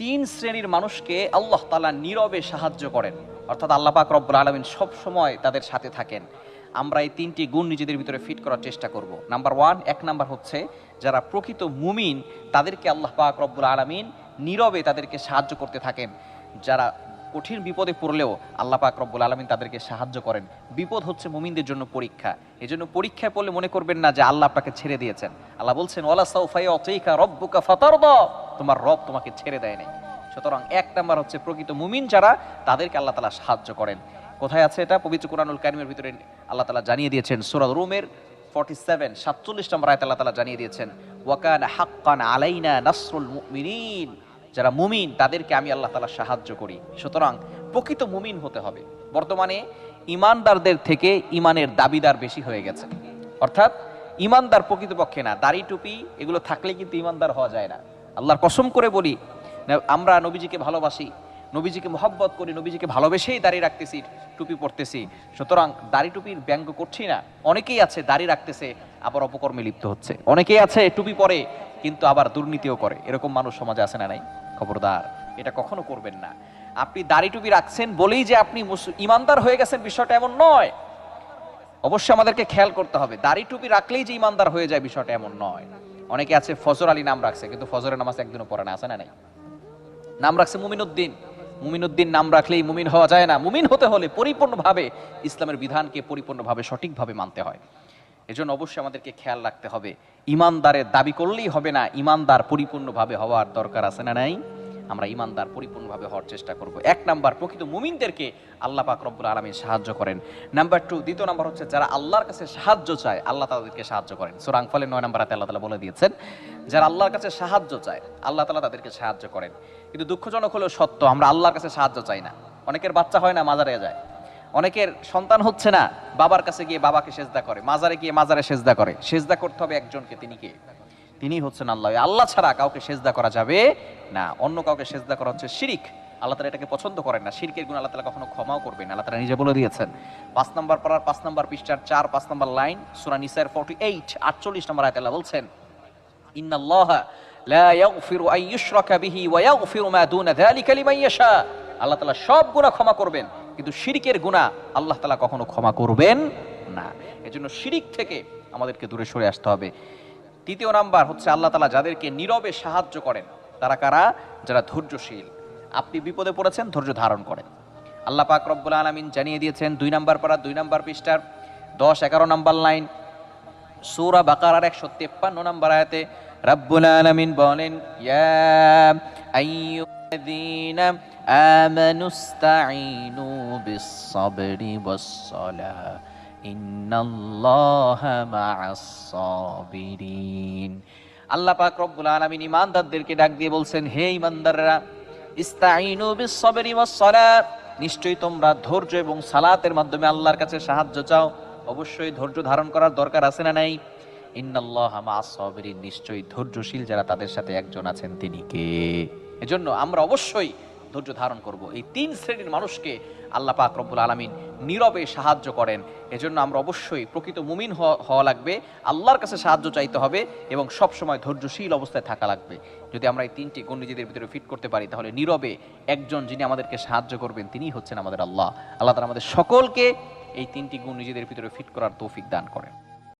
তিন শ্রেণির মানুষকে আল্লাহ তালা নীরবে সাহায্য করেন। অর্থাৎ আল্লাহ পাক রব্বুল আলমিন সব সময় তাদের সাথে থাকেন। আমরা এই তিনটি গুণ নিজেদের ভিতরে ফিট করার চেষ্টা করব। নাম্বার ওয়ান, এক নাম্বার হচ্ছে যারা প্রকৃত মুমিন, তাদেরকে আল্লাহ পাক রব্বুল আলমিন নীরবে তাদেরকে সাহায্য করতে থাকেন। যারা কঠিন বিপদে পড়লেও আল্লাহ পাক রব্বুল আলমিন তাদেরকে সাহায্য করেন। বিপদ হচ্ছে মুমিনদের জন্য পরীক্ষা। এই জন্য পরীক্ষায় পড়লে মনে করবেন না যে আল্লাহ আপনাকে ছেড়ে দিয়েছেন। আল্লাহ বলছেন ওলা সাউফাই অচৈকা রব্বুকা ফাতারদ। তোমার রব তোমাকে ছেড়ে দেয় নাই। সুতরাং এক নাম্বার হচ্ছে প্রকৃত মুমিন যারা, তাদেরকে আল্লাহ তালা সাহায্য করেন। কোথায় আছে এটা? পবিত্র কোরআনুল কারিমের ভিতরে আল্লাহ তালা জানিয়ে দিয়েছেন সুরাদ রুমের ফর্টি সেভেন সাতচল্লিশ নম্বর আয়ত আল্লাহ তালা জানিয়ে দিয়েছেন, ওয়াকান হাক্কান আলাইনা নাসরুল মুমিনিন। যারা মুমিন, তাদেরকে আমি আল্লাহ তালা সাহায্য করি। সুতরাং প্রকৃত মুমিন হতে হবে। বর্তমানে ইমানদারদের থেকে ইমানের দাবিদার বেশি হয়ে গেছে। অর্থাৎ ইমানদার প্রকৃতপক্ষে না, দাড়ি টুপি এগুলো থাকলে কিন্তু ইমানদার হওয়া যায় না। আল্লাহর কসম করে বলি আমরা নবীজিকে ভালোবাসি, নবীজিকে মহব্বত করি, নবীজিকে ভালোবেসেই দাঁড়িয়ে রাখতেছি, টুপি পরতেছি। সুতরাং দাড়ি টুপির ব্যঙ্গ করছি না, অনেকেই আছে দাড়ি রাখতেছে, আবার অপকর্মে লিপ্ত হচ্ছে। অনেকেই আছে টুপি পরে, কিন্তু আবার দুর্নীতিও করে। এরকম মানুষ সমাজে আছে না নাই? খবরদার, এটা কখনো করবেন না। আপনি দাড়ি টুপি রাখছেন বলেই যে আপনি ইমানদার হয়ে গেছেন, বিষয়টা এমন নয়। অবশ্যই আমাদেরকে খেয়াল করতে হবে, দাড়ি টুপি রাখলেই যে ইমানদার হয়ে যায়, বিষয়টা এমন নয়। অনেকে আছে, ফজর আলী নাম রাখছে, কিন্তু ফজরের নামাজ একদিনও পড়ে না, আছে না নাই? নাম রাখছে মুমিনুদ্দিন। মুমিনুদ্দিন নাম রাখলেই মুমিন হওয়া যায় না। মুমিন হতে হলে পরিপূর্ণভাবে ইসলামের বিধানকে পরিপূর্ণভাবে, সঠিকভাবে মানতে হয়। এজন্য অবশ্যই আমাদেরকে খেয়াল রাখতে হবে। ইমানদারের দাবি করলেই হবে না, ইমানদার পরিপূর্ণভাবে হওয়ার দরকার আছে না নাই? আমরা ইমানদার, পরিপূর্ণভাবে হওয়ার চেষ্টা করব। এক নাম্বার, প্রকৃত মুমিনদেরকে আল্লাহ পাক রব্বুল আলমী সাহায্য করেন। নাম্বার টু দ্বিতীয় নাম্বার হচ্ছে যারা আল্লাহর কাছে সাহায্য চায়, আল্লাহ তাদেরকে সাহায্য করেন। সুরাং ফলে নয় নাম্বার আল্লাহ তালা বলে দিয়েছেন, যারা আল্লাহর কাছে সাহায্য চায়, আল্লাহ তালা তাদেরকে সাহায্য করেন। কিন্তু দুঃখজনক হলেও সত্য, আমরা আল্লাহর কাছে সাহায্য চাই না। অনেকের বাচ্চা হয় না, মাজারে যায়। অনেকের সন্তান হচ্ছে না, বাবার কাছে গিয়ে বাবাকে সেজদা করে, মাজারে গিয়ে মাজারে সেজদা করে। সেজদা করতে হবে একজনকে, তিনি কে? তিনি হচ্ছেন আল্লাহ। আল্লাহ ছাড়া কাউকে সেজদা করা যাবে না। অন্য কাউকে সেজদা করা হচ্ছে শিরিক। আল্লাহ তালা এটাকে পছন্দ করেন না। শিরকের গুণ আল্লাহ তালা কখনো ক্ষমাও করবেন আল্লাহ তালা নিজে বলে দিয়েছেন। পাঁচ নম্বর পড়ার পাঁচ নম্বর পৃষ্ঠার চার, পাঁচ নম্বর লাইন সুরা নিসার ফোর্টি এইট আটচল্লিশ নম্বর আয়াত আল্লাহ বলছেন, ইন্নাল্লাহ লা ইয়াগফিরু আন ইউশরাকা বিহি ওয়া ইয়াগফিরু মা দুনা যালিকা লিমান ইয়াশা। আল্লাহ তালা সব গুনাহ ক্ষমা করবেন, কিন্তু শিরিকের গুনাহ আল্লাহ তালা কখনো ক্ষমা করবেন না। এজন্য শিরিক থেকে আমাদেরকে দূরে সরে আসতে হবে। তৃতীয় নাম্বার হচ্ছে আল্লাহ তালা যাদেরকে নীরবে সাহায্য করেন, তারা কারা? যারা ধৈর্যশীল। আপনি বিপদে পড়েছেন, ধৈর্য ধারণ করেন। আল্লাহ পাক রব্বুল আলমিন জানিয়ে দিয়েছেন, দুই নাম্বার পাড়া দুই নাম্বার পৃষ্ঠার দশ, এগারো নাম্বার লাইন, সূরা বাকারার একশো তেপ্পান্ন নাম্বার আয়াতে রব্বুল আলামিন বলেন বিস-সাবরি ওয়াস-সালাহ। ইন্নাল্লাহা মা'আস-সাবিরিন আল্লাহ ডাক দিয়ে বলছেন, হে নিশ্চয়ই তোমরা ধৈর্য এবং সালাতের মাধ্যমে আল্লাহর কাছে সাহায্য চাও। অবশ্যই ধৈর্য ধারণ করার দরকার আছে না নাই? ইন্নাল্লাহ নিশ্চয়ই ধৈর্যশীল যারা তাদের সাথে একজন আছেন তিনি কে? এজন্য আমরা অবশ্যই ধৈর্য ধারণ করব। এই তিন শ্রেণির মানুষকে আল্লাহ পাক রব্বুল আলামিন নীরবে সাহায্য করেন। এজন্য আমরা অবশ্যই প্রকৃত মুমিন হওয়া লাগবে। আল্লাহর কাছে সাহায্য চাইতে হবে এবং সব সময় ধৈর্যশীল অবস্থায় থাকা লাগবে। যদি আমরা এই তিনটি গুণ নিজেদের ভিতরে ফিট করতে পারি, তাহলে নীরবে একজন যিনি আমাদেরকে সাহায্য করবেন, তিনিই হচ্ছেন আমাদের আল্লাহ। আল্লাহ তাআলা আমাদের সকলকে এই তিনটি গুণ নিজেদের ভিতরে ফিট করার তৌফিক দান করেন।